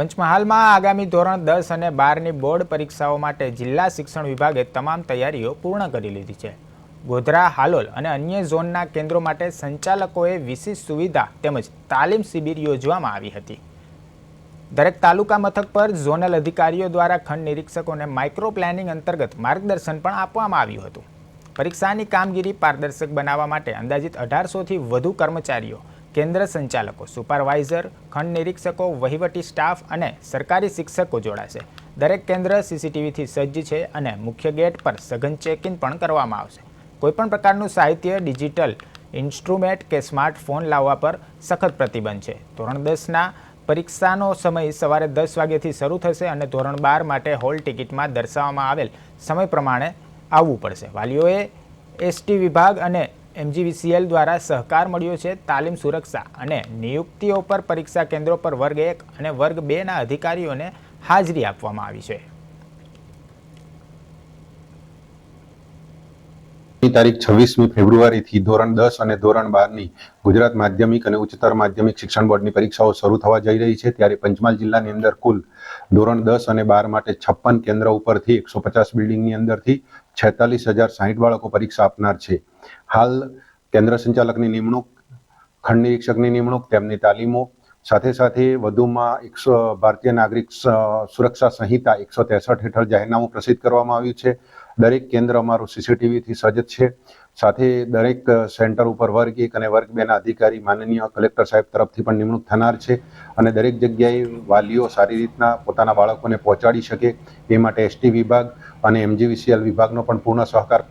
પંચમહાલમાં આગામી ધોરણ દસ અને બારની બોર્ડ પરીક્ષાઓ માટે જિલ્લા શિક્ષણ વિભાગે તમામ તૈયારીઓ પૂર્ણ કરી લીધી છે. ગોધરા, હાલોલ અને અન્ય ઝોનના કેન્દ્રો માટે સંચાલકોએ વિશેષ સુવિધા તેમજ તાલીમ શિબિર યોજવામાં આવી હતી. દરેક તાલુકા મથક પર ઝોનલ અધિકારીઓ દ્વારા ખંડ નિરીક્ષકોને માઇક્રો પ્લાનિંગ અંતર્ગત માર્ગદર્શન પણ આપવામાં આવ્યું હતું. પરીક્ષાની કામગીરી પારદર્શક બનાવવા માટે અંદાજિત અઢારસોથી વધુ કર્મચારીઓ કેન્દ્ર સંચાલકો, સુપરવાઇઝર, ખંડ નિરીક્ષકો, વહીવટી સ્ટાફ અને સરકારી શિક્ષકો જોડાશે. દરેક કેન્દ્ર સીસીટીવીથી સજ્જ છે અને મુખ્ય ગેટ પર સઘન ચેકિંગ પણ કરવામાં આવશે. કોઈપણ પ્રકારનું સાહિત્ય, ડિજિટલ ઇન્સ્ટ્રુમેન્ટ કે સ્માર્ટફોન લાવવા પર સખત પ્રતિબંધ છે. ધોરણ દસના પરીક્ષાનો સમય સવારે દસ વાગ્યાથી શરૂ થશે અને ધોરણ બાર માટે હોલ ટિકિટમાં દર્શાવવામાં આવેલ સમય પ્રમાણે આવવું પડશે. વાલીઓએ એસટી વિભાગ અને એમજીવીસીએલ દ્વારા સહકાર મળ્યો છે તાલીમ સુરક્ષા અને નિયુક્તિઓ પર પરીક્ષા કેન્દ્રો પર વર્ગ એક અને વર્ગ બેના અધિકારીઓને હાજરી આપવામાં આવી છે. તારીખ છવ્વીસમી ફેબ્રુઆરીથી ધોરણ દસ અને ધોરણ બારની ગુજરાત માધ્યમિક અને ઉચ્ચતર માધ્યમિક શિક્ષણ બોર્ડની પરીક્ષાઓ શરૂ થવા જઈ રહી છે ત્યારે પંચમહાલ જિલ્લાની અંદર કુલ ધોરણ દસ અને બાર માટે છપ્પન કેન્દ્ર ઉપરથી એકસો પચાસ બિલ્ડિંગની અંદરથી છેતાલીસ હજાર સાહીઠ બાળકો પરીક્ષા આપનાર છે. હાલ કેન્દ્ર સંચાલકની નિમણૂક, ખંડ નિરીક્ષકની નિમણૂક, તેમની તાલીમો, સાથે સાથે વધુમાં એકસો, ભારતીય નાગરિક સુરક્ષા સંહિતા એકસો ત્રેસઠ હેઠળ જાહેરનામું પ્રસિદ્ધ કરવામાં આવ્યું છે. દરેક કેન્દ્ર અમારું સીસીટીવીથી સજ્જ છે. સાથે દરેક સેન્ટર ઉપર વર્ગ એક અને વર્ગ બેના અધિકારી, માનનીય કલેક્ટર સાહેબ તરફથી પણ નિમણૂક થનાર છે અને દરેક જગ્યાએ વાલીઓ સારી રીતના પોતાના બાળકોને પહોંચાડી શકે. એ માટે એસટી વિભાગ અને એમજીવીસીએલ વિભાગનો પણ પૂર્ણ સહકાર